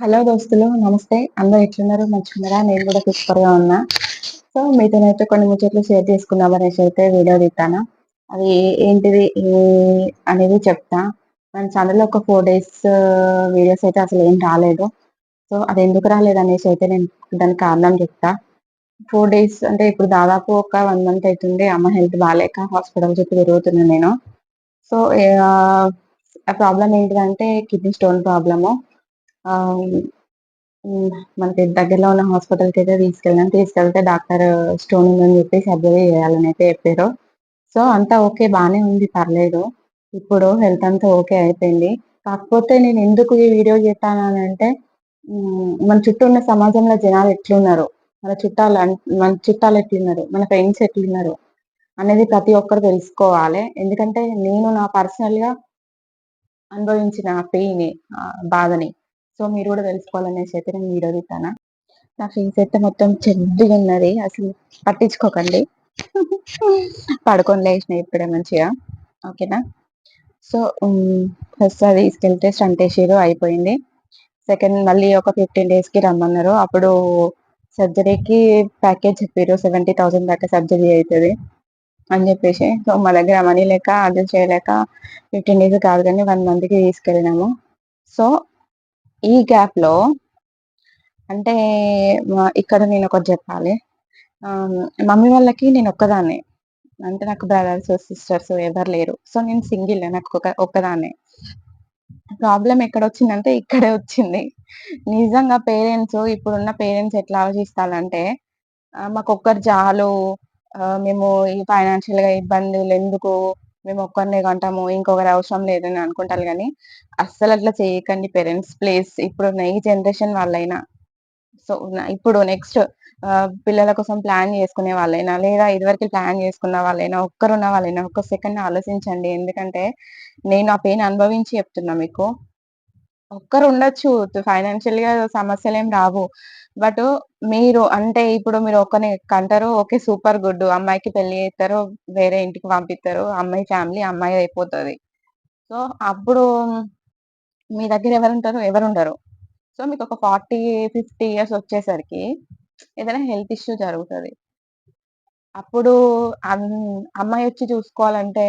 Hello దోస్తులు నమస్తే. అందరు ఎట్లున్నారు? మంచిగున్నారా? నేను కూడా సూపర్గా ఉన్నా. సో మీతోనైతే కొన్ని ముచ్చట్లు షేర్ చేసుకుందాం అనేసి అయితే వీడియో తీస్తానా అది ఏంటిది? అనేది చెప్తా. మన ఛానల్లో ఒక ఫోర్ డేస్ వీడియోస్ అయితే అసలు ఏం రాలేదు. సో అది ఎందుకు రాలేదు అనేసి అయితే నేను దానికి కారణం చెప్తా. ఫోర్ డేస్ అంటే ఇప్పుడు దాదాపు ఒక వన్ మంత్ అవుతుంది అమ్మ హెల్త్ బాగాలేక హాస్పిటల్ చుట్టూ తిరుగుతున్నాను నేను. సో ఆ ప్రాబ్లం ఏంటిదంటే కిడ్నీ స్టోన్ ప్రాబ్లము. మనకి దగ్గరలో ఉన్న హాస్పిటల్కి అయితే తీసుకెళ్ళాం తీసుకెళ్తే డాక్టర్ స్టోన్ ఉందని చెప్పి సర్జరీ చేయాలని అయితే చెప్పారు. సో అంతా ఓకే బాగానే ఉంది పర్లేదు. ఇప్పుడు హెల్త్ అంతా ఓకే అయిపోయింది. కాకపోతే నేను ఎందుకు ఈ వీడియో చేస్తాను అంటే మన చుట్టూ ఉన్న సమాజంలో జనాలు ఎట్లున్నారు? మన చుట్టాలు మన చుట్టాలు ఎట్లున్నారు? మన ఫ్రెండ్స్ ఎట్లున్నారు? అనేది ప్రతి ఒక్కరు తెలుసుకోవాలి. ఎందుకంటే నేను నా పర్సనల్గా అనుభవించిన పెయిన్ బాధని. సో మీరు కూడా తెలుసుకోవాలనేసి అయితే నేను వీడియో తీస్తాను నా ఫేస్ అయితే మొత్తం చెడ్డిగా ఉన్నది. అసలు పట్టించుకోకండి. పడుకొని లేచిన ఇప్పుడే మంచిగా. ఓకేనా? సో ఫస్ట్ అది తీసుకెళ్తే స్టంట్ వేసారు అయిపోయింది. సెకండ్ మళ్ళీ ఒక ఫిఫ్టీన్ డేస్కి రమ్మన్నారు. అప్పుడు సర్జరీకి ప్యాకేజ్ చెప్పారు సెవెంటీ థౌసండ్ దాకా సర్జరీ అవుతుంది అని చెప్పేసి. సో మా దగ్గర మనీ లేక అది చేయలేక ఫిఫ్టీన్ డేస్ కాదు కానీ వన్ మంత్కి తీసుకెళ్ళినాము. సో ఈ గ్యాప్లో అంటే ఇక్కడ నేను ఒకటి చెప్పాలి. మమ్మీ వాళ్ళకి నేను ఒక్కదాన్నే. అంటే నాకు బ్రదర్స్ సిస్టర్స్ ఎవరు లేరు. సో నేను సింగిల్ నాకు ఒక ఒక్కదాన్నే. ప్రాబ్లం ఎక్కడ వచ్చిందంటే ఇక్కడే వచ్చింది. నిజంగా పేరెంట్స్ ఇప్పుడున్న పేరెంట్స్ ఎట్లా ఆలోచిస్తారంటే మాకు ఒక్కరు చాలు. మేము ఈ ఫైనాన్షియల్గా ఇబ్బందులు ఎందుకు? మేము ఒక్కరినే కొంటాము ఇంకొకరి అవసరం లేదని అనుకుంటారు కానీ అస్సలు అట్లా చేయకండి పేరెంట్స్ ప్లీజ్ ఇప్పుడు ఈ జనరేషన్ వాళ్ళైనా. సో ఇప్పుడు నెక్స్ట్ పిల్లల కోసం ప్లాన్ చేసుకునే వాళ్ళైనా లేదా ఇదివరకు ప్లాన్ చేసుకున్న వాళ్ళైనా ఒక్కరున్న వాళ్ళైనా ఒక్క సెకండ్ ఆలోచించండి. ఎందుకంటే నేను ఆ పెయిన్ అనుభవించి చెప్తున్నా మీకు. ఒక్కరు ఉండొచ్చు ఫైనాన్షియల్గా సమస్యలు ఏం రావు. బట్ మీరు అంటే ఇప్పుడు మీరు ఒక్కరిని కంటారు ఓకే సూపర్ గుడ్. అమ్మాయికి పెళ్ళి చేస్తారు వేరే ఇంటికి పంపిస్తారు అమ్మాయి ఫ్యామిలీ అమ్మాయి అయిపోతుంది. సో అప్పుడు మీ దగ్గర ఎవరు ఉంటారు ఎవరు ఉండరు సో మీకు ఒక ఫార్టీ ఫిఫ్టీ ఇయర్స్ వచ్చేసరికి ఏదైనా హెల్త్ ఇష్యూ జరుగుతుంది. అప్పుడు అమ్మాయి వచ్చి చూసుకోవాలంటే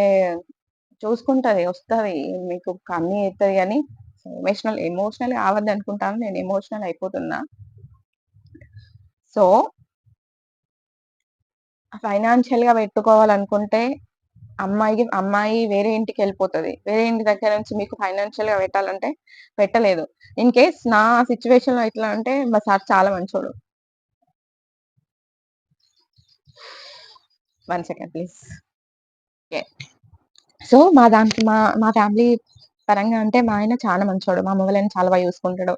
చూసుకుంటది వస్తుంది మీకు అన్ని అవుతుంది కానీ ఎమోషనల్ ఎమోషనల్ కావద్దు అనుకుంటాను. నేను ఎమోషనల్ అయిపోతున్నా. సో ఫైనాన్షియల్గా పెట్టుకోవాలనుకుంటే అమ్మాయికి అమ్మాయి వేరే ఇంటికి వెళ్ళిపోతుంది. వేరే ఇంటి దగ్గర నుంచి మీకు ఫైనాన్షియల్గా పెట్టాలంటే పెట్టలేదు. ఇన్ కేస్ నా సిచ్యువేషన్లో ఎట్లా అంటే మా సార్ చాలా మంచోడు. One second please. సో మా దాంట్లో మా మా ఫ్యామిలీ పరంగా అంటే మా ఆయన చాలా మంచోడు. మా మొగలని చాలా బాగా చూసుకుంటాడు.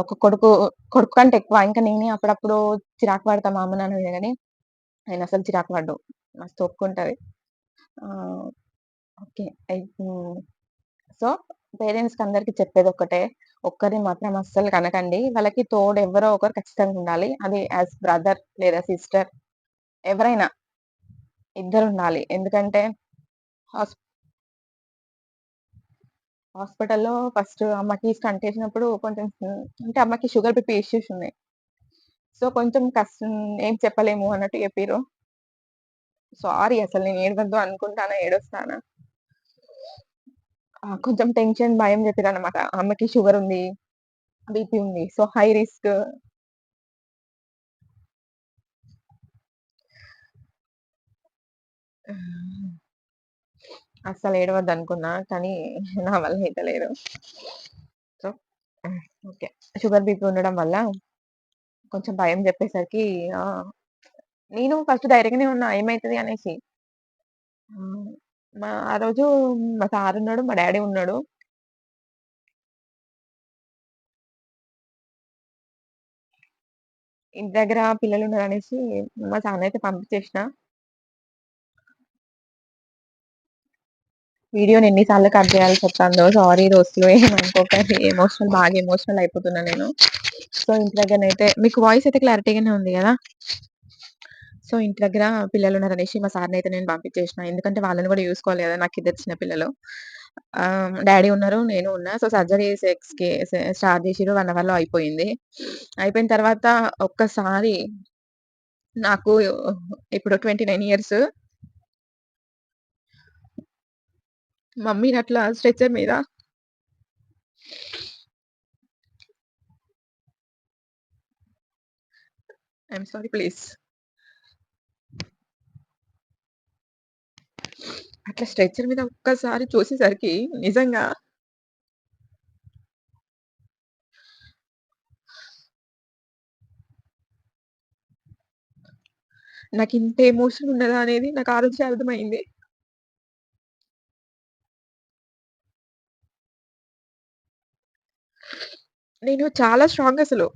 ఒక కొడుకు కొడుకు కంటే ఎక్కువ. ఇంకా నేనే అప్పుడప్పుడు చిరాకు పడతా మా అమ్మ నాన్న కానీ ఆయన అసలు చిరాకు పడ్డు. మస్తు ఒప్పుకుంటుంది. ఓకే. సో పేరెంట్స్కి అందరికీ చెప్పేది ఒక్కటే. ఒక్కరిని మాత్రం అస్సలు కనకండి. వాళ్ళకి తోడు ఎవరో ఒకరు ఖచ్చితంగా ఉండాలి. అది యాజ్ బ్రదర్ లేదా సిస్టర్ ఎవరైనా ఇద్దరు ఉండాలి. ఎందుకంటే హాస్పిటల్లో ఫస్ట్ అమ్మకి స్టంట్ వేసినప్పుడు కొంచెం అంటే అమ్మకి షుగర్ బీపీ ఇష్యూస్ ఉన్నాయి. సో కొంచెం కష్టం ఏం చెప్పలేము అన్నట్టు చెప్పారు సారీ అసలు నేను ఏడవద్దు అనుకుంటానా ఏడొస్తానా? కొంచెం టెన్షన్ భయం చెప్పారు అనమాట అమ్మకి షుగర్ ఉంది బీపీ ఉంది సో హై రిస్క్. అస్సలు ఏడవద్దు అనుకున్నా కానీ నా వల్ల అయితే లేదు. So okay. షుగర్ బీపీ ఉండడం వల్ల కొంచెం భయం చెప్పేసరికి నేను ఫస్ట్ ధైర్యంగానే ఉన్నా ఏమవుతుంది అనేసి. మా ఆ రోజు మా సార్ ఉన్నాడు మా డాడీ ఉన్నాడు. ఇంటి దగ్గర పిల్లలు ఉన్నారు అనేసి మా సార్ అయితే పంపించేసిన. వీడియోని ఎన్నిసార్లు కట్ చేయాల్సి వస్తుందో సారీ దోస్తులు ఏమనుకోకండి ఎమోషనల్ బాగా ఎమోషనల్ అయిపోతున్నా నేను సో ఇంటి దగ్గరనైతే మీకు వాయిస్ అయితే క్లారిటీగానే ఉంది కదా సో ఇంటి దగ్గర పిల్లలు ఉన్నారనేసి మా సార్ని అయితే నేను పంపించేసిన ఎందుకంటే వాళ్ళని కూడా చూసుకోవాలి కదా నాకు ఇద్దరు చిన్న పిల్లలు డాడీ ఉన్నారు. నేను ఉన్నా. సో, సర్జరీ 6కి సే స్టార్ట్ జేసిర్రు. 1 అవర్‌లో అయిపోయింది. అయిపోయిన తర్వాత ఒక్కసారి నాకు ఇప్పుడు 29 ఇయర్స్. మమ్మీనట్లా స్ట్రెచర్ మీద ఐఎమ్ సారీ ప్లీజ్. అట్లా స్ట్రెచర్ మీద ఒక్కసారి చూసేసరికి నిజంగా నాకు ఇంత ఎమోషన్ ఉన్నదా అనేది నాకు ఆ రోజు అర్థమైంది. నేను చాలా స్ట్రాంగ్ అసలు.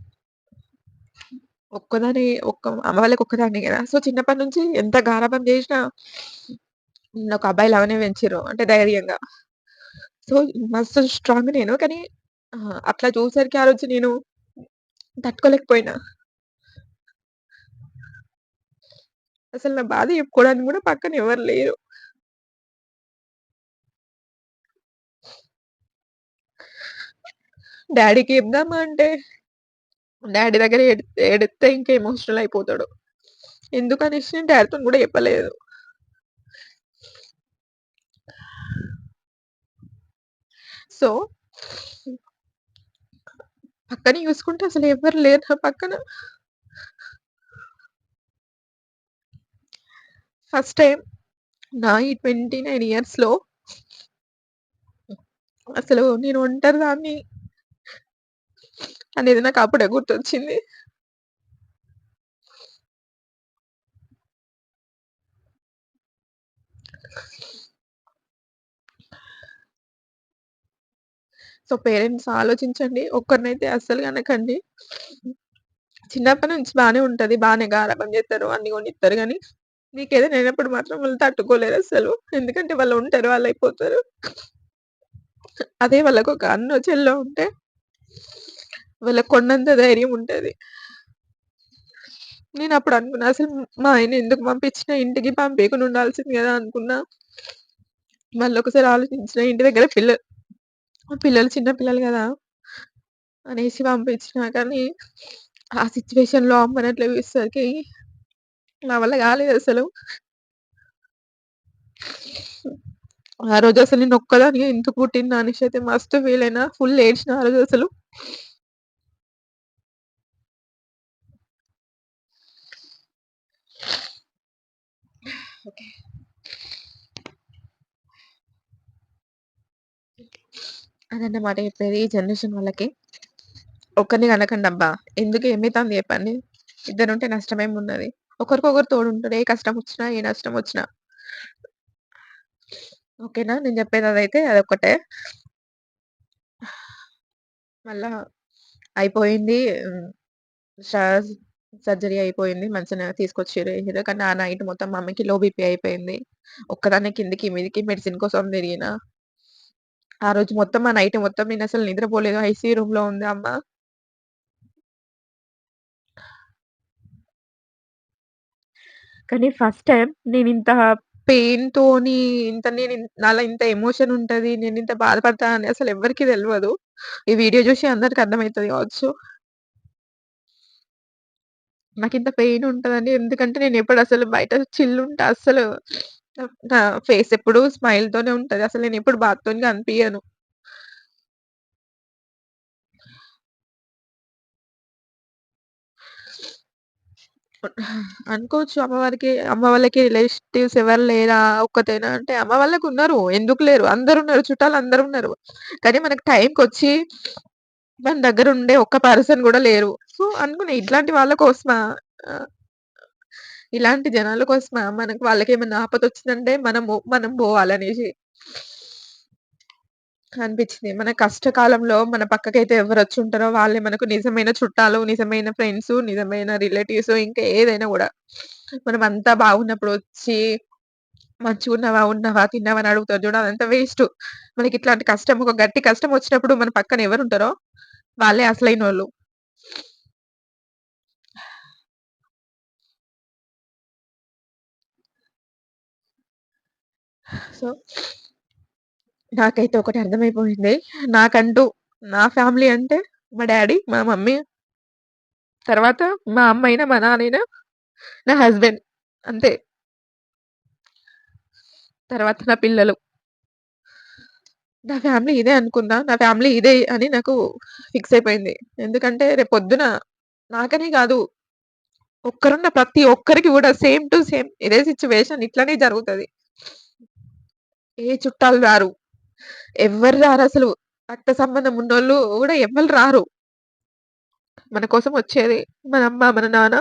ఒక్కదాని ఒక్క అమ్మ వాళ్ళకి ఒక్కదాన్నే గదా! సో, చిన్నప్పటి నుంచి ఎంత గారాబం జేసినా నన్నొక అబ్బాయిలాగానే పెంచిర్రు. అంటే ధైర్యంగా. సో, మస్తు స్ట్రాంగ్ నేను. కానీ ఆహ్, అట్లా చూసేసరికి ఆ రోజు నేను తట్టుకోలేకపోయినా. అసలు నా బాధ చెప్పుకోవడానికి గూడా పక్కన ఎవరు లేరు. డాడీకి ఇద్దామా అంటే డాడీ దగ్గర ఏడు ఎడితే ఇంకా ఎమోషనల్ అయిపోతాడు. ఎందుకనేసి నేను డాడీతో కూడా చెప్పలేదు. సో పక్కన చూసుకుంటే అసలు ఎవ్వరు లేరు నా పక్కన. ఫస్ట్ టైం నా ఈ 29 ఇయర్స్‌లో అసలు నేను ఒంటరిదాన్ని అనేది నాకు అప్పుడే గుర్తొచ్చింది. సో, పేరెంట్స్ ఆలోచించండి. ఒక్కరినైతే అస్సలు కనకండి. చిన్నప్పటి నుంచి బాగానే ఉంటది. బాగానే గారాబం చేస్తారు అన్ని కొనిస్తారు కానీ నీకు ఏదైనా అయినప్పుడు మాత్రం వాళ్ళు తట్టుకోలేరు అసలు ఎందుకంటే వాళ్ళు ఉంటారు వాళ్ళు అయిపోతారు అదే వాళ్ళకొక అన్నో, చెల్లో ఉంటే వాళ్ళకి కొండంత ధైర్యం ఉంటుంది నేను అప్పుడు అనుకున్నా అసలు మా ఆయన ఎందుకు పంపించిన ఇంటికి పంపించకుండా ఉండాల్సింది కదా అనుకున్నా. మళ్ళొకసారి ఆలోచించిన ఇంటి దగ్గర పిల్లలు పిల్లలు చిన్న పిల్లలు కదా అనేసి పంపించిన. కానీ ఆ సిచ్యువేషన్లో అమ్మని అట్లా చూసేసరికి నా వల్ల కాలేదు అసలు ఆ రోజు అసలు నేనొక్కదాన్నిగా ఎందుకు పుట్టినా అయితే మస్తు ఫీల్ అయినా. ఫుల్ ఏడ్చిన ఆ రోజు అసలు. ఓకే. అదన్నమాట చెప్పేది. ఈ జనరేషన్ వాళ్ళకి. ఒకరిని కనకండబ్బా! ఎందుకు ఏమైతాంది చెప్పండి? ఇద్దరుంటే నష్టమేమున్నది? ఒకరికొకరు తోడుంటారు. ఏ కష్టం వచ్చినా ఏ నష్టం వచ్చినా ఓకేనా? నేను చెప్పేది అదైతే అదొకటే మళ్ళా అయిపోయింది. సర్జరీ అయిపోయింది. మంచిగానే తీసుకొచ్చిర్రు, కానీ ఆ నైట్ మొత్తం మమ్మీకి లో బీపీ అయిపోయింది. ఒక్కదాన్నే కిందకి, మీదికి మెడిసిన్ కోసం తిరిగినా. ఆ రోజు మొత్తం ఆ నైట్ మొత్తం నేనసలు నిద్రపోలేదు. ఐసీయూ రూమ్‌లో ఉంది అమ్మ. కానీ ఫస్ట్ టైమ్ నేనింత పెయిన్‌తోని ఇంత నేను నాలో ఇంత ఎమోషన్ ఉంటది. నేనింత బాధపడతా అని అసలు ఎవ్వరికీ తెలవదు. ఈ వీడియో చూసి అందరికి అర్థమైతది కావచ్చు. నాకింత పెయిన్ ఉంటదని ఎందుకంటే నేనెప్పుడు అసలు బయట చిల్ ఉంటా. అస్సలు నా ఫేస్ ఎప్పుడు స్మైల్‌తోనే ఉంటది. అసలు నేనెప్పుడు బాధతోని కనిపియను. అనుకోవచ్చు అమ్మవారికి అమ్మ వాళ్ళకి రిలేటివ్స్ ఎవరు లేరా? ఒక్కతేనా అంటే అమ్మ వాళ్ళకున్నారు. ఎందుకు లేరు? అందరున్నారు. చుట్టాలందరున్నారు. కానీ మనకు టైంకొచ్చి మన దగ్గర ఉండే ఒక్క పర్సన్ గూడా లేరు. సో, అనుకున్నా ఇట్లాంటి వాళ్ళ కోసమా ఆహ్, ఇలాంటి జనాల కోసమా మనకు వాళ్ళకేమన్నా ఆపదొచ్చిందంటే మనము మనం పోవాలనేసి. అనిపించింది. మన కష్టకాలంలో మన పక్కకైతే ఎవరొచ్చుంటారో వాళ్ళే మనకు నిజమైన చుట్టాలు, నిజమైన ఫ్రెండ్సు, నిజమైన రిలేటివ్స్ ఇంకా ఏదైనా గూడా. మనమంతా బాగున్నప్పుడు వచ్చి మంచిగున్నావా? ఉన్నావా? తిన్నావా? అని అడుగుతారు చూడు అదంతా వేస్టు. మనకిట్లాంటి కష్టం ఒక గట్టి కష్టం వచ్చినప్పుడు మన పక్కన ఎవరుంటారో వాళ్ళే అసలైనోళ్ళు. సో నాకైతే ఒకటి అర్థమైపోయింది. నాకంటూ నా ఫ్యామిలీ అంటే మా డ్యాడీ, మా మమ్మీ. తర్వాత మా అమ్మ అయినా, మా నాన్నయినా, నా హస్బెండ్ అంతే. తర్వాత నా పిల్లలు. నా ఫ్యామిలీ ఇదే అనుకున్నా. నా ఫ్యామిలీ ఇదే అని నాకు ఫిక్స్ అయిపోయింది. ఎందుకంటే రేపొద్దున నాకనే కాదు ఒక్కరున్న ప్రతి ఒక్కరికి కూడా సేమ్ టు సేమ్ ఇదే సిచ్యువేషన్ ఇట్లానే జరుగుతుంది ఏ చుట్టాలు రారు. ఎవ్వరు అసలు రక్త సంబంధం ఉన్నోళ్ళు కూడా ఎవరు రారు. మన కోసం వచ్చేది మన అమ్మ, మన నాన్న.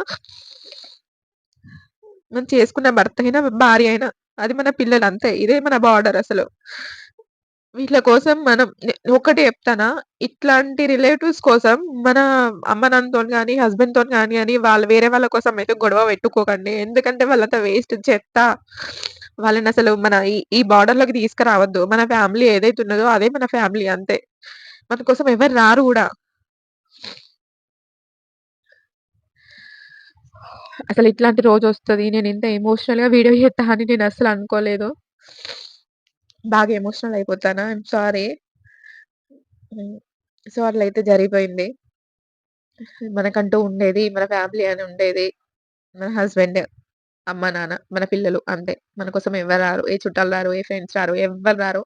మనం చేసుకున్న భర్త అయినా, భార్య అయినా. అది మన పిల్లలు అంతే. ఇదే మన బార్డర్ అసలు. వీళ్ళ కోసం మనం ఒకటి చెప్తానా? ఇట్లాంటి రిలేటివ్స్ కోసం మన అమ్మ కానీ హస్బెండ్తో కానీ అని వాళ్ళు వేరే వాళ్ళ కోసం అయితే గొడవ పెట్టుకోకండి. ఎందుకంటే వాళ్ళంతా వేస్ట్ చెత్త. వాళ్ళనసలు మన ఈ ఈ బార్డర్‌లోకి తీసుకురావద్దు. మన ఫ్యామిలీ ఏదైతే ఉన్నదో అదే మన ఫ్యామిలీ అంతే. మన కోసం ఎవరు రారు కూడా అసలు ఇట్లాంటి రోజు వస్తుంది నేను నేనింత ఎమోషనల్‌గా వీడియో చేస్తా అని నేను అసలు అనుకోలేదు. బాగా ఎమోషనల్ అయిపోతాను. I'm sorry. సో అట్లా అయితే జరిగిపోయింది. మనకంటూ ఉండేది మన ఫ్యామిలీ అని ఉండేది. మన హస్బెండ్, అమ్మ, నాన్న, మన పిల్లలు అంతే. మన కోసం ఎవ్వరు రారు. ఏ చుట్టాలు రారు. ఏ ఫ్రెండ్స్ రారు. ఎవ్వరు రారు.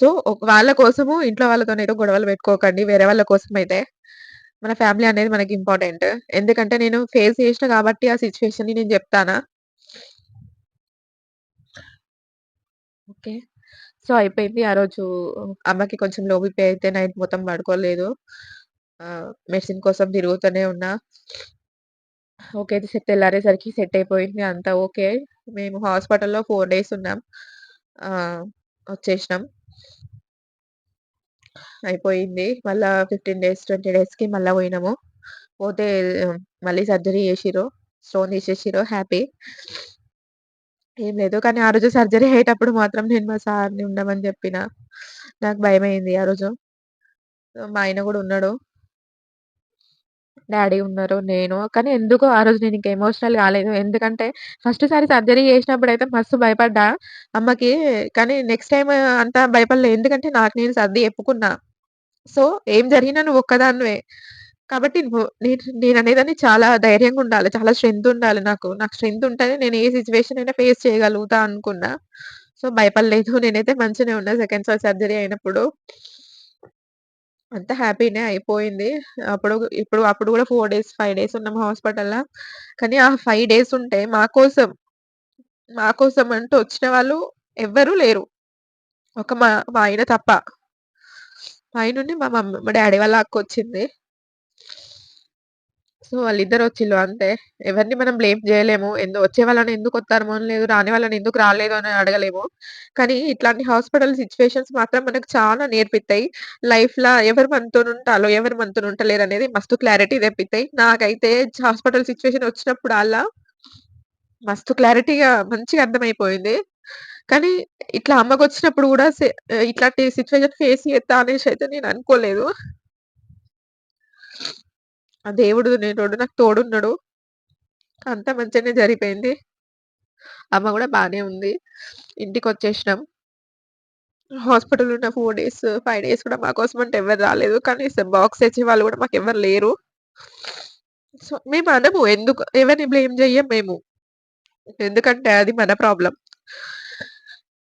సో, వాళ్ళ కోసము ఇంట్లో వాళ్ళతోనైతే గొడవలు పెట్టుకోకండి. వేరే వాళ్ళ కోసం అయితే మన ఫ్యామిలీ అనేది మనకి ఇంపార్టెంట్. ఎందుకంటే నేను ఫేస్ చేషిన కాబట్టి ఆ సిట్యుయేషన్‌ని నేను జెప్తానా. ఓకే. సో, అయిపోయింది. ఆ రోజు అమ్మకి కొంచెం లో బీపీ అయితే నైట్ మొత్తం పడుకోలేదు. ఆహ్, మెడిసిన్ కోసం తిరుగుతూనే ఉన్నా. ఓకే. సె తెల్లారేసరికి సెట్ అయిపోయింది. అంతా ఓకే. మేము హాస్పిటల్‌లో 4 డేస్ ఉన్నాం. ఆహ్, వచ్చేసినాం. అయిపోయింది. మళ్ళా 15 డేస్, 20 డేస్‌కి మళ్ళీ పోయినాము. పోతే మళ్ళీ సర్జరీ చేసిరు స్టోన్ తీసేసిరు హ్యాపీ. ఏం లేదు. కానీ ఆ రోజు సర్జరీ అయ్యేటప్పుడు మాత్రం నేను మా సార్‌ని ఉండమని చెప్పిన నాకు భయమైంది ఆ రోజు. మా ఆయన కూడా ఉన్నాడు. డ్యాడీ ఉన్నారు. నేను. కానీ ఎందుకో ఆ రోజు నేనింక ఎమోషనల్ కాలేదు. ఎందుకంటే ఫస్ట్ సారి సర్జరీ చేసినప్పుడైతే మస్తు భయపడ్డా అమ్మకి. కానీ నెక్స్ట్ టైమ్ అంత భయపడలే. ఎందుకంటే నాకు నేను సర్ది చెప్పుకున్నా. సో, ఏం జరిగినా నువ్వు కాబట్టి నువ్వు నేను నేననేదాన్ని చాలా ధైర్యంగా ఉండాలి. చాలా స్ట్రెంత్ ఉండాలి నాకు. నాకు స్ట్రెంత్ ఉంటేనే నేను ఏ సిట్యుయేషన్ అయినా ఫేస్ చేయగలుగుతా అనుకున్నా. సో, భయపడలేదు. నేనైతే మంచిగనే ఉన్నా సెకండ్ సారి సర్జరీ అయినప్పుడు. అంతా హ్యాపీనే అయిపోయింది. అప్పుడు ఇప్పుడు అప్పుడు గూడా 4 డేస్, 5 డేస్ ఉన్నాం హాస్పిటల్‌ల. కానీ ఆ 5 డేస్ ఉంటే మా కోసం, మా కోసం అంటూ వచ్చిన వాళ్ళు ఎవ్వరూ లేరు. ఒక మా మా ఆయన తప్ప. మా మా మమ్ మా డ్యాడీ వాళ్ళ అక్కొచ్చింది. సో, వాళ్ళిద్దరు వచ్చిల్లు అంతే. ఎవరిని మనం బ్లేమ్ చేయలేము ఎందు వచ్చే వాళ్ళని ఎందుకు వస్తారమో లేదు రాని వాళ్ళని ఎందుకు రాలేదు అని అడగలేము. కానీ ఇట్లాంటి హాస్పిటల్ సిచ్యువేషన్స్ మాత్రం మనకు చాలా నేర్పిస్తాయి లైఫ్లో ఎవరు మనతోనుంటాలో, ఎవరు మంతులేరు అనేది మస్తు క్లారిటీ తెప్పిస్తాయి నాకైతే హాస్పిటల్ సిచువేషన్ వచ్చినప్పుడు అలా మస్తు క్లారిటీగా మంచిగా అర్థమైపోయింది. కానీ ఇట్లా అమ్మకు వచ్చినప్పుడు కూడా ఇట్లాంటి సిచ్యువేషన్ ఫేస్ చేద్దా అనేసి అయితే నేను అనుకోలేదు. ఆ దేవుడు నేనోడు నాకు తోడున్నాడు అంతా మంచిగానే జరిగిపోయింది. అమ్మ కూడా బాగానే ఉంది. ఇంటికి వచ్చేసినాం హాస్పిటల్ ఉన్న ఫోర్ డేస్, ఫైవ్ డేస్ కూడా మా కోసం అంటే ఎవరు రాలేదు. కానీ బాక్స్ తెచ్చే వాళ్ళు కూడా మాకు ఎవరు లేరు. సో, మేము అనము ఎందుకు ఎవరిని బ్లేమ్ చెయ్యం మేము. ఎందుకంటే అది మన ప్రాబ్లం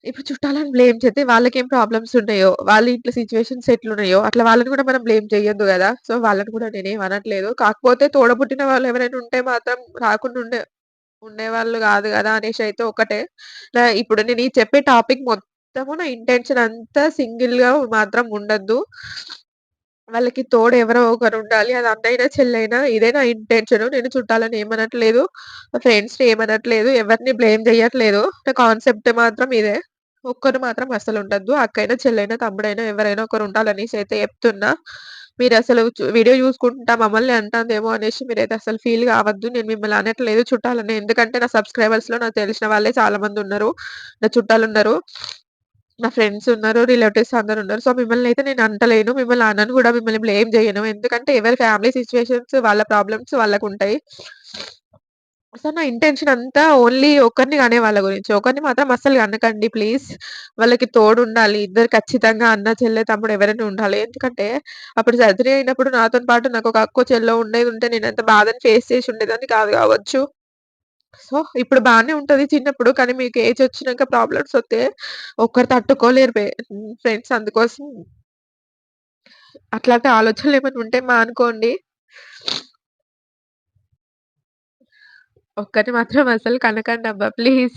ఇప్పుడు చుట్టాలని బ్లేమ్ చేస్తే వాళ్ళకేం ప్రాబ్లమ్స్ ఉన్నాయో, వాళ్ళ ఇంట్లో సిచ్యువేషన్స్ ఎట్లున్నాయో, అట్లా వాళ్ళని కూడా మనం బ్లేమ్ చేయొద్దు కదా సో, వాళ్ళని కూడా నేనేం అనట్లేదు. కాకపోతే తోడబుట్టిన వాళ్ళు ఎవరైనా ఉంటే మాత్రం రాకుండా ఉండే ఉండేవాళ్ళు కదా అనేసి అయితే ఒకటే. నా ఇప్పుడు నేను ఈ చెప్పే టాపిక్ మొత్తము నా ఇంటెన్షన్ అంతా సింగిల్‌గా మాత్రం ఉండద్దు వాళ్ళకి తోడు ఎవరో ఒకరు ఉండాలి. అది అన్నైనా చెల్లైనా ఇదే నా ఇంటెన్షన్ నేను చుట్టాలని ఏమనట్లేదు. ఫ్రెండ్స్‌ని ఏమనట్లేదు. ఎవరిని బ్లేమ్ చేయట్లేదు నా కాన్సెప్ట్ మాత్రం ఇదే. ఒక్కరు మాత్రం అసలు ఉండద్దు అక్కైనా చెల్లైనా, తమ్ముడైనా ఎవరైనా ఒకరు ఉండాలనేసి అయితే చెప్తున్నా. మీరు అసలు వీడియో చూసుకుంటా మమ్మల్ని అంటాందేమో అనేసి మీరైతే అసలు ఫీల్ కావద్దు నేను మిమ్మల్ని అనట్లేదు చుట్టాలని. ఎందుకంటే నా సబ్‌స్క్రైబర్స్‌లో నాకు తెలిసిన వాళ్ళే చాలా మందున్నారు. నా చుట్టాలు ఉన్నారు నా ఫ్రెండ్స్ ఉన్నారు. రిలేటివ్స్ అందరు ఉన్నారు సో, మిమ్మల్ని అయితే నేను అంటలేను. మిమ్మల్ని అనను కూడా మిమ్మల్ని బ్లేమ్ చేయను ఎందుకంటే ఎవరి ఫ్యామిలీ సిచ్యువేషన్స్ వాళ్ళ ప్రాబ్లమ్స్ వాళ్ళకు ఉంటాయి సో, నా ఇంటెన్షన్ అంతా ఓన్లీ ఒకరిని కనే వాళ్ళ గురించి. ఒకరిని మాత్రం అస్సలు కనకండి ప్లీజ్. వాళ్ళకి తోడుండాలి. ఇద్దరు ఖచ్చితంగా అన్న, చెల్లె, తమ్ముడు ఎవరైనా ఉండాలి. ఎందుకంటే అప్పుడు సర్జరీ అయినప్పుడు నాతోని పాటు నాకొక అక్కో, చెల్లో ఉండేదుంటే నేనంత బాధని ఫేస్ చేసి ఉండేదాన్ని కాదు కావచ్చు. సో, ఇప్పుడు బానే ఉంటది చిన్నప్పుడు. కానీ మీకు ఏజ్ వచ్చినాక ప్రాబ్లమ్స్ వస్తే ఒక్కరు తట్టుకోలేరు బె హ్మ్. ఫ్రెండ్స్ అందుకోసం అట్లాంటి ఆలోచనలేమైనా ఉంటే మానుకోండి. ఒక్కరిని మాత్రం అసలు కనకండబ్బా! ప్లీజ్.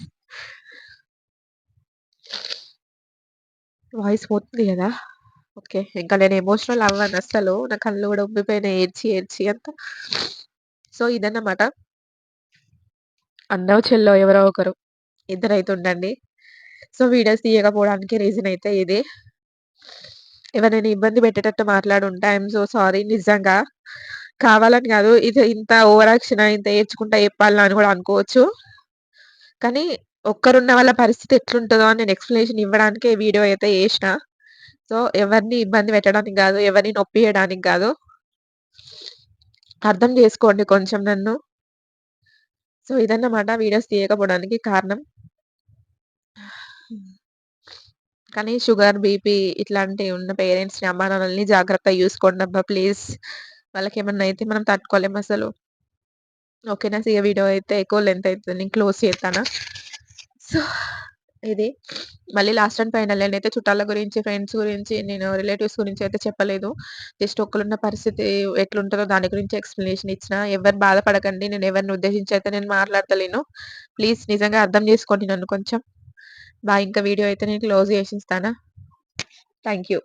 వాయిస్ పోతుంది గదా! ఓకే. ఇంకా నేను ఎమోషనల్ అవ్వను అస్సలు. నా కళ్ళు గూడా ఉబ్బిపోయినాయి ఏడ్చి, ఏడ్చి అంతా. సో, ఇదన్నమాట. అన్నో, చెల్లో ఎవరో ఒకరు. ఇద్దరైతే ఉండండి. సో, వీడియోస్ తీయకపోవడానికి రీజన్ అయితే ఇదే. ఎవరినైనా ఇబ్బంది పెట్టేటట్టు మాట్లాడుంటే ఐ యామ్ సో సారీ నిజంగా. కావాలని కాదు ఇది ఇంత ఓవర్ యాక్షనా? ఇంత ఏడ్చుకుంటా చెప్పాల్నా అని కూడా అనుకోవచ్చు. కానీ ఒక్కరున్న వాళ్ళ పరిస్థితి ఎట్లుంటుందో అని నేను ఎక్స్‌ప్లనేషన్ ఇవ్వడానికే వీడియో అయితే చేషినా. సో, ఎవరిని ఇబ్బంది పెట్టడానికి కాదు ఎవరిని నొప్పి వేయడానికి కాదు అర్థం చేసుకోండి కొంచెం నన్ను. సో, ఇదన్నమాట వీడియోస్ తీయకపోవడానికి కారణం. కానీ షుగర్, బీపీ ఇట్లాంటివి ఉన్న పేరెంట్స్‌ని, అమ్మానాన్నలని జాగ్రత్తగా చూసుకోండబ్బా ప్లీజ్. వాళ్ళకేమన్నా అయితే మనం తట్టుకోలేము అసలు ఓకేనా? సో, వీడియో అయితే ఎక్కువ లెంత్ అవుతుంది నేను క్లోజ్ చేస్తాను. సో, ఇది. మళ్ళీ లాస్ట్ అండ్ ఫైనల్ నేనైతే చుట్టాల గురించి, ఫ్రెండ్స్ గురించి, నేను రిలేటివ్స్ గురించి అయితే చెప్పలేదు. జస్ట్ ఒక్కరున్న పరిస్థితి ఎట్లుంటుందో దాని గురించి ఎక్స్‌ప్లనేషన్ ఇచ్చినా. ఎవరు బాధపడకండి. నేను ఎవరిని ఉద్దేశించి అయితే నేను మాట్లాడతలేను. ప్లీజ్ నిజంగా అర్థం చేసుకోండి నన్ను కొంచెం. బాగా ఇంకా వీడియో అయితే నేను క్లోజ్ చేసేస్తాను. Thank you.